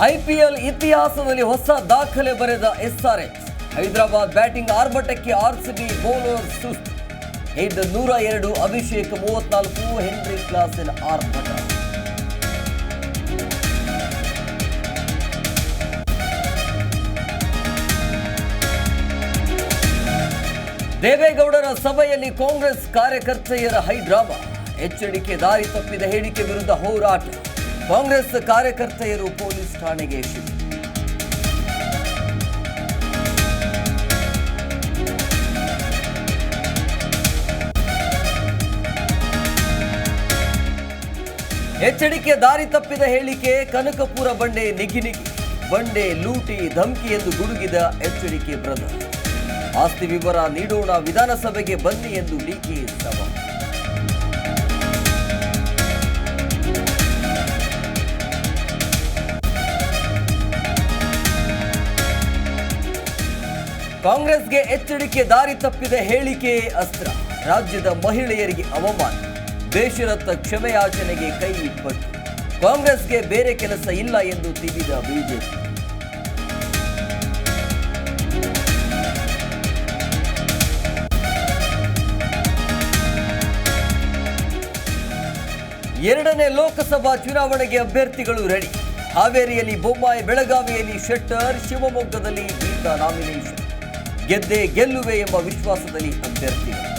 IPL ಇತಿಹಾಸದಲ್ಲಿ ಹೊಸ ದಾಖಲೆ ಬರೆದ ಎಸ್ಆರ್ಎಚ್. ಹೈದರಾಬಾದ್ ಬ್ಯಾಟಿಂಗ್ ಆರ್ಭಟಕ್ಕೆ ಆರ್ಸಿಬಿ ಬೌಲರ್ ಸುಸ್ತು. ಹಿಡ್ ನೂರ ಎರಡು, ಅಭಿಷೇಕ್ ಮೂವತ್ನಾಲ್ಕು, ಹೆನ್ರಿ ಕ್ಲಾಸಿನ ಆರ್ಭಟ. ದೇವೇಗೌಡರ ಸಭೆಯಲ್ಲಿ ಕಾಂಗ್ರೆಸ್ ಕಾರ್ಯಕರ್ತೆಯರ ಹೈಡ್ರಾಮಾ. ಎಚ್ಚರಿಕೆ ದಾರಿ ತಪ್ಪಿದ ಹೇಳಿಕೆ ವಿರುದ್ಧ ಹೋರಾಟ. ಕಾಂಗ್ರೆಸ್ ಕಾರ್ಯಕರ್ತೆಯರು ಪೊಲೀಸ್ ಠಾಣೆಗೆ ಶಿಫ್ಟ್ ಎಚ್ಚರಿಕೆ ದಾರಿ ತಪ್ಪಿದ ಹೇಳಿಕೆ, ಕನಕಪುರ ಬಂಡೆ ನಿಗಿನಿಗಿ ನಿಗಿ. ಬಂಡೆ ಲೂಟಿ ಧಮ್ಕಿ ಎಂದು ಗುಡುಗಿದ ಎಚ್ಚರಿಕೆ ಬ್ರದರ್. ಆಸ್ತಿ ವಿವರ ನೀಡೋಣ ವಿಧಾನಸಭೆಗೆ ಬನ್ನಿ ಎಂದು ಡಿಕೆ ಸಭಾ ಕಾಂಗ್ರೆಸ್ಗೆ ಎಚ್ಚರಿಕೆ ದಾರಿ ತಪ್ಪಿದ ಹೇಳಿಕೆ ಅಸ್ತ್ರ. ರಾಜ್ಯದ ಮಹಿಳೆಯರಿಗೆ ಅವಮಾನ. ಬೇಷರತ್ತ ಕ್ಷಮೆಯಾಚನೆಗೆ ಕೈ ಇಪ್ಪಟ್ಟು ಕಾಂಗ್ರೆಸ್ಗೆ ಬೇರೆ ಕೆಲಸ ಇಲ್ಲ ಎಂದು ತಿಳಿದ ಬಿಜೆಪಿ. ಎರಡನೇ ಲೋಕಸಭಾ ಚುನಾವಣೆಗೆ ಅಭ್ಯರ್ಥಿಗಳು ರೆಡಿ. ಹಾವೇರಿಯಲ್ಲಿ ಬೊಮ್ಮಾಯಿ ಬೆಳಗಾವಿಯಲ್ಲಿ ಶೆಟ್ಟರ್ ಶಿವಮೊಗ್ಗದಲ್ಲಿ ಗೀತಾ ನಾಮಿನೇಷನ್. ಗೆದ್ದೆ ಗೆಲ್ಲುವೆ ಎಂಬ ವಿಶ್ವಾಸದಲ್ಲಿ ಅಭ್ಯರ್ಥಿಗಳು.